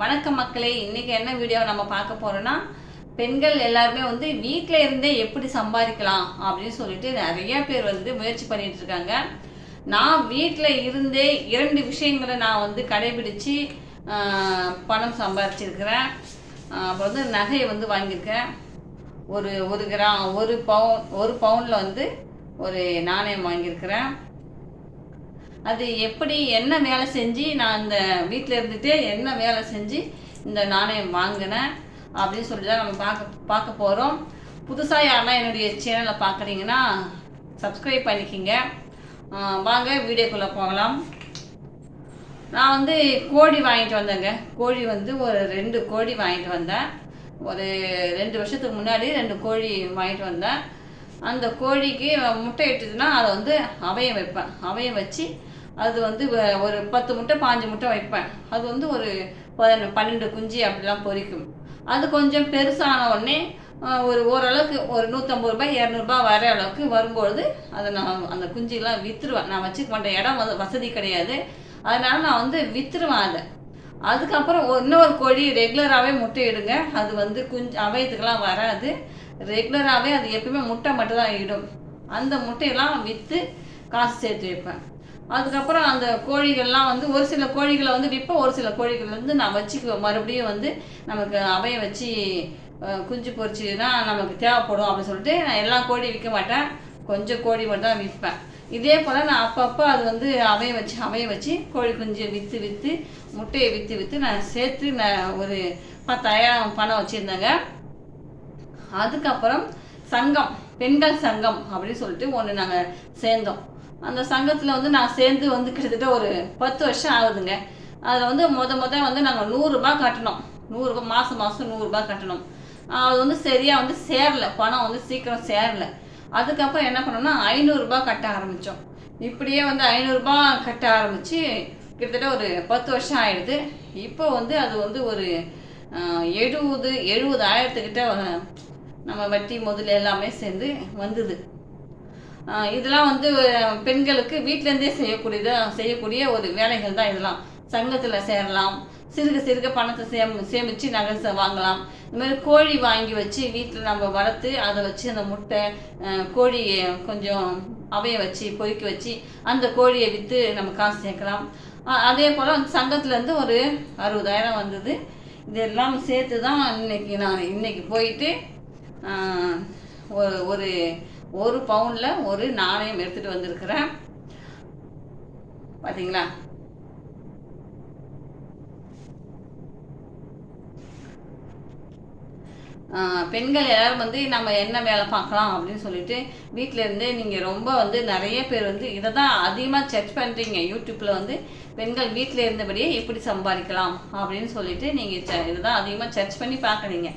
வணக்கம் மக்களே இன்னைக்கு என்ன வீடியோ நம்ம பார்க்க போறோம்னா பெண்கள் எல்லாருமே வந்து வீட்டில் இருந்தே எப்படி சம்பாதிக்கலாம் அப்படின்னு சொல்லிட்டு நிறைய பேர் வந்து முயற்சி பண்ணிட்டு இருக்காங்க. நான் வீட்டில் இருந்தே இரண்டு விஷயங்களை நான் வந்து கடைபிடிச்சு பணம் சம்பாதிச்சிருக்கிறேன். அப்புறம் வந்து நகையை வந்து வாங்கியிருக்கேன். ஒரு ஒரு கிராம் ஒரு பவுன் ஒரு பவுனில் வந்து ஒரு நாணயம் வாங்கியிருக்கிறேன். அது எப்படி என்ன வேலை செஞ்சு நான் இந்த வீட்டில் இருந்துகிட்டே என்ன வேலை செஞ்சு இந்த நாணயம் வாங்கினேன் அப்படின்னு சொல்லி தான் நம்ம பார்க்க பார்க்க போகிறோம் புதுசாக யாருன்னா என்னுடைய சேனலை பார்க்குறீங்கன்னா சப்ஸ்கிரைப் பண்ணிக்கிங்க. வாங்க வீடியோக்குள்ளே போகலாம். நான் வந்து கோழி வாங்கிட்டு வந்தேங்க. கோழி வந்து ஒரு ரெண்டு கோழி வாங்கிட்டு வந்தேன். ஒரு ரெண்டு வருஷத்துக்கு முன்னாடி ரெண்டு கோழி வாங்கிட்டு வந்தேன். அந்த கோழிக்கு முட்டை இட்டுதுன்னா அதை வந்து அவையம் வைப்பேன். அவையம் வச்சு அது வந்து வ- ஒரு பத்து முட்டை பாஞ்சு முட்டை வைப்பேன். அது வந்து ஒரு பதின பன்னெண்டு குஞ்சு அப்படிலாம் பொரிக்கும். அது கொஞ்சம் பெருசான உடனே ஒரு ஓரளவுக்கு ஒரு நூற்றம்பது ரூபாய் இரநூறுபா வர அளவுக்கு வரும்பொழுது அதை நான் அந்த குஞ்செல்லாம் விற்றுருவேன் நான் வச்சுக்க மாட்டேன். இடம் வந்து வசதி கிடையாது. அதனால நான் வந்து விற்றுருவேன் அதை. அதுக்கப்புறம் இன்னொரு கோழி ரெகுலராகவே முட்டை இடுங்க. அது வந்து குஞ்சு அவையத்துக்கெல்லாம் வராது. ரெகுலராகவே அது எப்பயுமே முட்டை மட்டும் தான் இடும். அந்த முட்டையெல்லாம் விற்று காசு சேர்த்து வைப்பேன். அதுக்கப்புறம் அந்த கோழிகள்லாம் வந்து ஒரு சில கோழிகளை வந்து விற்பேன் ஒரு சில கோழிகள் வந்து நான் வச்சுக்குவேன் மறுபடியும் வந்து நமக்கு அவைய வச்சு குஞ்சு குஞ்சு தான் நமக்கு தேவைப்படும் அப்படின்னு சொல்லிட்டு நான் எல்லா கோழியும் விற்க மாட்டேன். கொஞ்சம் கோழி மட்டும் தான் விற்பேன் இதே போல் நான் அப்பப்போ அது வந்து அவைய வச்சு அவைய வச்சு கோழி குஞ்சு விற்று விற்று முட்டையை விற்று விற்று நான் சேர்த்து நான் ஒரு பத்தாயிரம் பணம் வச்சுருந்தேங்க. அதுக்கப்புறம் சங்கம் பெண்கள் சங்கம் அப்படின்னு சொல்லிட்டு ஒன்று நாங்கள் சேர்ந்தோம். அந்த சங்கத்தில் வந்து நான் சேர்ந்து வந்து கிட்டத்தட்ட ஒரு பத்து வருஷம் ஆகுதுங்க. அதில் வந்து முத முத வந்து நாங்கள் நூறுரூபா கட்டணும். நூறுரூபா மாதம் மாதம் நூறுரூபா கட்டணும். அது வந்து சரியாக வந்து சேரல. பணம் வந்து சீக்கிரம் சேரல. அதுக்கப்புறம் என்ன பண்ணோம்னா ஐநூறுரூபா கட்ட ஆரம்பித்தோம் இப்படியே வந்து ஐநூறுரூபா கட்ட ஆரம்பித்து கிட்டத்தட்ட ஒரு பத்து வருஷம் ஆயிடுது. இப்போ வந்து அது வந்து ஒரு எழுபது எழுபது ஆயிரத்துக்கிட்ட நம்ம வட்டி முதல் எல்லாமே சேர்ந்து வந்தது. இதெல்லாம் வந்து பெண்களுக்கு வீட்டிலேருந்தே செய்யக்கூடியது செய்யக்கூடிய ஒரு வேலைகள் தான் இதெல்லாம். சங்கத்தில் சேரலாம் சிறுக சிறுக பணத்தை சேம் சேமித்து நகை வாங்கலாம். இந்த மாதிரி கோழி வாங்கி வச்சு வீட்டில் நம்ம வளர்த்து அதை வச்சு அந்த முட்டை கோழியை கோழி கொஞ்சம் அவைய வச்சு பொறுக்கி வச்சு அந்த கோழியை விற்று நம்ம காசு சேர்க்கலாம். அதே போல் சங்கத்துலேருந்து ஒரு அறுபதாயிரம் வந்தது. இதெல்லாம் சேர்த்து தான் இன்னைக்கு நான் இன்னைக்கு போயிட்டு ஒரு ஒரு ஒரு பவுனில் ஒரு நாணயம் எடுத்துகிட்டு வந்திருக்கிறேன். பார்த்தீங்களா ஆஹ் பெண்கள் எல்லாரும் வந்து நம்ம என்ன வேலை பார்க்கலாம் அப்படின்னு சொல்லிட்டு வீட்டில இருந்தே நீங்கள் ரொம்ப வந்து நிறைய பேர் வந்து இதை தான் அதிகமாக சர்ச் பண்ணுறீங்க யூடியூப்பில் வந்து பெண்கள் வீட்டில் இருந்தபடியே எப்படி சம்பாதிக்கலாம் அப்படின்னு சொல்லிட்டு நீங்கள் இதை தான் அதிகமாக சர்ச் பண்ணி பார்க்குறீங்க.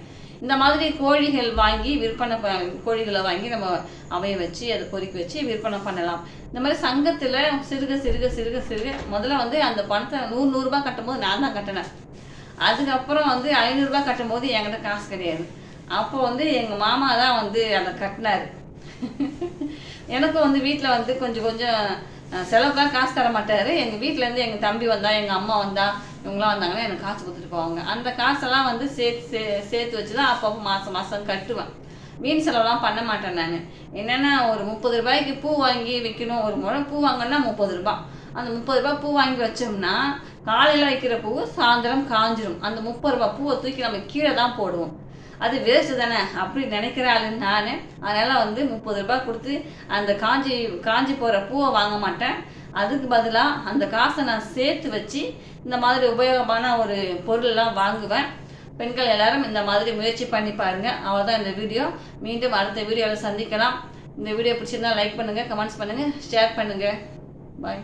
இந்த மாதிரி கோழிகள் வாங்கி விற்பனை ப கோழிகளை வாங்கி நம்ம அவைய வச்சு அதை பொறுக்கி வச்சு விற்பனை பண்ணலாம். இந்த மாதிரி சங்கத்தில் சிறுக சிறுக சிறுக சிறுக முதல்ல வந்து அந்த பணத்தை நூறு நூறுரூபா கட்டும்போது நான் தான் கட்டினேன். அதுக்கப்புறம் வந்து ஐநூறுரூபா கட்டும்போது என்கிட்ட காசு கிடையாது. அப்போ வந்து எங்கள் மாமா தான் வந்து அதை கட்டினார். எனக்கும் வந்து வீட்டில் வந்து கொஞ்சம் கொஞ்சம் செலவுக்காக செலவுக்கெல்லாம் காசு தர மாட்டார். எங்கள் வீட்டிலேருந்து எங்கள் தம்பி வந்தா எங்கள் அம்மா வந்தா இவங்களாம் வந்தாங்கன்னா எனக்கு காசு கொடுத்துட்டு போவாங்க. அந்த காசெல்லாம் வந்து சேர்த்து சேர்த்து வச்சு தான் அப்பப்போ மாதம் மாதம் கட்டுவேன். வீண் செலவுலாம் பண்ண மாட்டேன் நான். என்னென்னா ஒரு முப்பது ரூபாய்க்கு பூ வாங்கி விற்கணும் ஒரு முறை பூ வாங்கினா முப்பது ரூபாய் அந்த முப்பது ரூபாய் பூ வாங்கி வச்சோம்னா காலையில் வைக்கிற பூ சாயந்தரம் காஞ்சிரும். அந்த முப்பது ரூபாய் பூவை தூக்கி நம்ம கீழே தான் போடுவோம். அது வேஸ்ட்டு தானே? அப்படி நினைக்கிற ஆளு நான். அதனால் வந்து முப்பது ரூபாய் கொடுத்து அந்த காஞ்சி காஞ்சி போகிற பூவை வாங்க மாட்டேன். அதுக்கு பதிலாக அந்த காசை நான் சேர்த்து வச்சு இந்த மாதிரி உபயோகமான ஒரு பொருளெல்லாம் வாங்குவேன். பெண்கள் எல்லாரும் இந்த மாதிரி முயற்சி பண்ணி பாருங்க. அவ்வளோதான் இந்த வீடியோ. மீண்டும் அடுத்த வீடியோவில் சந்திக்கலாம். இந்த வீடியோ பிடிச்சிருந்தா லைக் பண்ணுங்கள் கமெண்ட்ஸ் பண்ணுங்கள் ஷேர் பண்ணுங்கள் பாய்